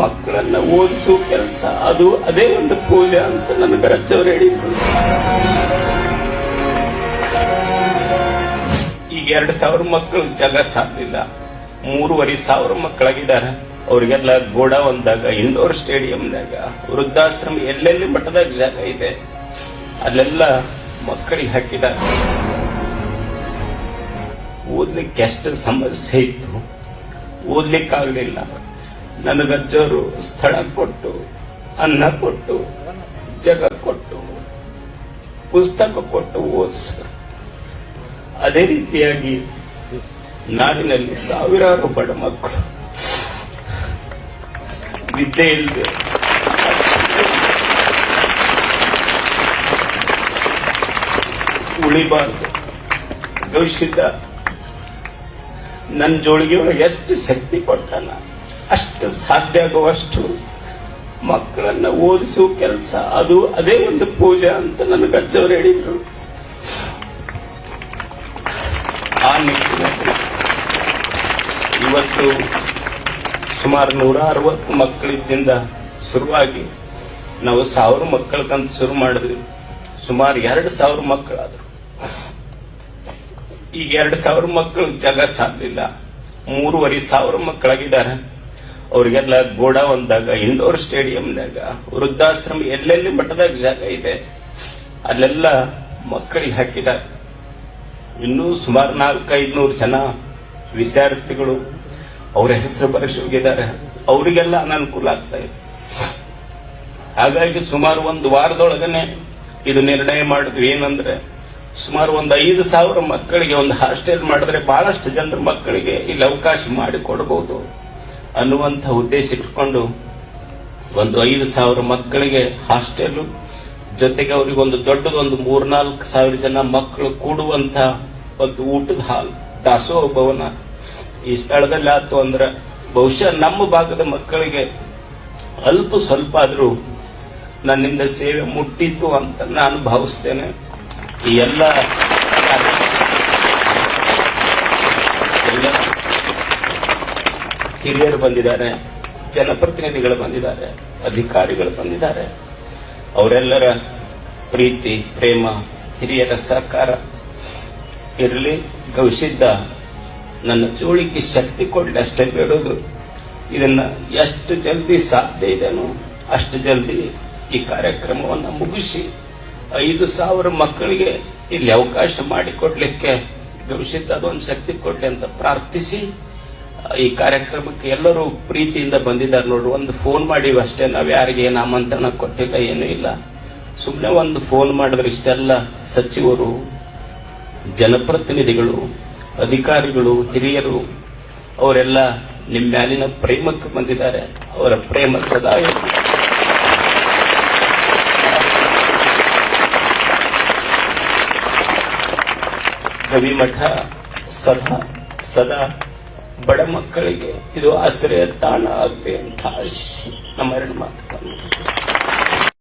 ಮಕ್ಕಳನ್ನ ಓದಿಸೋ ಕೆಲಸ. ಅದು ಅದೇ ಒಂದು ಪೂಜೆ ಅಂತ ನನಗೆ ರಚ್ಚವ್ರು ಹೇಳಿದ್ರು. ಈಗ ಎರಡು ಸಾವಿರ ಮಕ್ಕಳು ಜಾಗ ಸಾಧ್ಯ ಮೂರುವರೆ ಸಾವಿರ ಮಕ್ಕಳಾಗಿದ್ದಾರೆ. ಗೋಡ ಗೋಡಾವನ್ದಾಗ ಇಂಡೋರ್ ಸ್ಟೇಡಿಯಂದಾಗ, ವೃದ್ಧಾಶ್ರಮ ಎಲ್ಲೆಲ್ಲಿ ಮಟ್ಟದಾಗ ಜಾಗ ಇದೆ, ಅಲ್ಲೆಲ್ಲ ಮಕ್ಕಳಿಗೆ ಹಾಕಿದ್ದಾರೆ. ಓದ್ಲಿಕ್ಕೆ ಎಷ್ಟು ಸಮಸ್ಯೆ ಇತ್ತು? ಓದ್ಲಿಕ್ಕಾಗ್ಲಿಲ್ಲ. ನನಗಜ್ಜವರು ಸ್ಥಳ ಕೊಟ್ಟು, ಅನ್ನ ಕೊಟ್ಟು, ಜಗ ಕೊಟ್ಟು, ಪುಸ್ತಕ ಕೊಟ್ಟು ಓದಿಸ ಅದೇ ರೀತಿಯಾಗಿ ನಾಡಿನಲ್ಲಿ ಸಾವಿರಾರು ಬಡ ಮಕ್ಕಳು. ವಿದ್ಯೆ ಇಲ್ಲದೆ ಉಳಿಬಾರ್ದು. ಭವಿಷ್ಯದ ನನ್ನ ಜೋಳಿಗೆ ಎಷ್ಟು ಶಕ್ತಿ ಕೊಟ್ಟಾನ? ಅಷ್ಟು ಸಾಧ್ಯ ಆಗುವಷ್ಟು ಮಕ್ಕಳನ್ನ ಓದಿಸುವ ಕೆಲಸ ಅದು ಅದೇ ಒಂದು ಪೂಜೆ ಅಂತ ನನಗೆ ಅಜ್ಜವ್ರು ಹೇಳಿದ್ರು. ಆ ನಿಟ್ಟಿನಲ್ಲಿ ಇವತ್ತು ಸುಮಾರು ನೂರ ಅರವತ್ತು ಮಕ್ಕಳಿದ್ದಿಂದ ಶುರುವಾಗಿ ನಾವು ಸಾವಿರ ಮಕ್ಕಳಕ್ಕಂತ ಶುರು ಮಾಡಿದ್ವಿ. ಸುಮಾರು ಎರಡು ಸಾವಿರ ಮಕ್ಕಳಾದ್ರು. ಈಗ ಎರಡು ಸಾವಿರ ಮಕ್ಕಳು ಜಾಗ ಸಾಲಿಲ್ಲ ಮೂರುವರೆ ಸಾವಿರ ಮಕ್ಕಳಾಗಿದ್ದಾರೆ. ಅವರಿಗೆಲ್ಲ ಗೋಡಾವನ್ದಾಗ ಇಂಡೋರ್ ಸ್ಟೇಡಿಯಂನಾಗ ವೃದ್ಧಾಶ್ರಮ ಎಲ್ಲೆಲ್ಲಿ ಮಟ್ಟದಾಗ ಜಾಗ ಇದೆ, ಅಲ್ಲೆಲ್ಲ ಮಕ್ಕಳಿಗೆ ಹಾಕಿದ್ದಾರೆ. ಇನ್ನೂ ಸುಮಾರು ನಾಲ್ಕೈದ್ನೂರು ಜನ ವಿದ್ಯಾರ್ಥಿಗಳು ಅವರ ಹೆಸರು ಬರೆಸಿ ಹೋಗಿದ್ದಾರೆ. ಅವರಿಗೆಲ್ಲ ಅನಾನುಕೂಲ ಆಗ್ತಾ ಇದೆ. ಹಾಗಾಗಿ ಸುಮಾರು ಒಂದು ವಾರದೊಳಗನೆ ಇದು ನಿರ್ಣಯ ಮಾಡಿದ್ವಿ. ಏನಂದ್ರೆ, ಸುಮಾರು ಒಂದು ಐದು ಸಾವಿರ ಮಕ್ಕಳಿಗೆ ಒಂದು ಹಾಸ್ಟೆಲ್ ಮಾಡಿದ್ರೆ ಬಹಳಷ್ಟು ಜನರ ಮಕ್ಕಳಿಗೆ ಇಲ್ಲಿ ಅವಕಾಶ ಮಾಡಿಕೊಡಬಹುದು ಅನ್ನುವಂಥ ಉದ್ದೇಶ ಇಟ್ಕೊಂಡು ಒಂದು ಐದು ಸಾವಿರ ಮಕ್ಕಳಿಗೆ ಹಾಸ್ಟೆಲ್ ಜೊತೆಗೆ ಅವರಿಗೆ ಒಂದು ದೊಡ್ಡದೊಂದು ಮೂರ್ನಾಲ್ಕು ಸಾವಿರ ಜನ ಮಕ್ಕಳು ಕೂಡುವಂತ ಒಂದು ಊಟದ ಹಾಲ್ ದಾಸೋಹ ಭವನ ಈ ಸ್ಥಳದಲ್ಲಿ ಆತು ಅಂದ್ರೆ ಬಹುಶಃ ನಮ್ಮ ಭಾಗದ ಮಕ್ಕಳಿಗೆ ಅಲ್ಪ ಸ್ವಲ್ಪ ಆದರೂ ನನ್ನಿಂದ ಸೇವೆ ಮುಟ್ಟಿತ್ತು ಅಂತ ನಾನು ಭಾವಿಸ್ತೇನೆ. ಈ ಎಲ್ಲ ಹಿರಿಯರು ಬಂದಿದ್ದಾರೆ, ಜನಪ್ರತಿನಿಧಿಗಳು ಬಂದಿದ್ದಾರೆ, ಅಧಿಕಾರಿಗಳು ಬಂದಿದ್ದಾರೆ. ಅವರೆಲ್ಲರ ಪ್ರೀತಿ, ಪ್ರೇಮ, ಹಿರಿಯರ ಸಹಕಾರ ಇರಲಿ ಗವಿಸಿದ್ದ ನನ್ನ ಚೋಳಿಗೆ ಶಕ್ತಿ ಕೊಡಲಿ, ಅಷ್ಟೇ ಬೇಡೋದು. ಇದನ್ನ ಎಷ್ಟು ಜಲ್ದಿ ಸಾಧ್ಯ ಇದೆನೋ ಅಷ್ಟು ಜಲ್ದಿ ಈ ಕಾರ್ಯಕ್ರಮವನ್ನು ಮುಗಿಸಿ ಐದು ಸಾವಿರ ಮಕ್ಕಳಿಗೆ ಇಲ್ಲಿ ಅವಕಾಶ ಮಾಡಿಕೊಡ್ಲಿಕ್ಕೆ ಗವಿಸಿದ್ದ ಅದೊಂದು ಶಕ್ತಿ ಕೊಡ್ಲಿ ಅಂತ ಪ್ರಾರ್ಥಿಸಿ. ಈ ಕಾರ್ಯಕ್ರಮಕ್ಕೆ ಎಲ್ಲರೂ ಪ್ರೀತಿಯಿಂದ ಬಂದಿದ್ದಾರೆ ನೋಡ್ರಿ. ಒಂದು ಫೋನ್ ಮಾಡಿ ಅಷ್ಟೇ, ನಾವು ಯಾರಿಗೆ ಏನು ಆಮಂತ್ರಣ ಕೊಟ್ಟಿಲ್ಲ, ಏನೂ ಇಲ್ಲ. ಸುಮ್ಮನೆ ಒಂದು ಫೋನ್ ಮಾಡಿದ್ರೆ ಇಷ್ಟೆಲ್ಲ ಸಚಿವರು, ಜನಪ್ರತಿನಿಧಿಗಳು, ಅಧಿಕಾರಿಗಳು, ಹಿರಿಯರು, ಅವರೆಲ್ಲ ನಿಮ್ಮ ಮ್ಯಾಲಿನ ಪ್ರೇಮಕ್ಕೆ ಬಂದಿದ್ದಾರೆ. ಅವರ ಪ್ರೇಮ ಸದಾ ಕವಿಮಠ ಸದಾ ಸದಾ ಬಡ ಮಕ್ಕಳಿಗೆ ಇದು ಆಶ್ರಯ ತಾಣ ಆಗಲಿ ಅಂತ ನಮ್ಮ ಎರಡು ಮಾತುಗಳನ್ನು.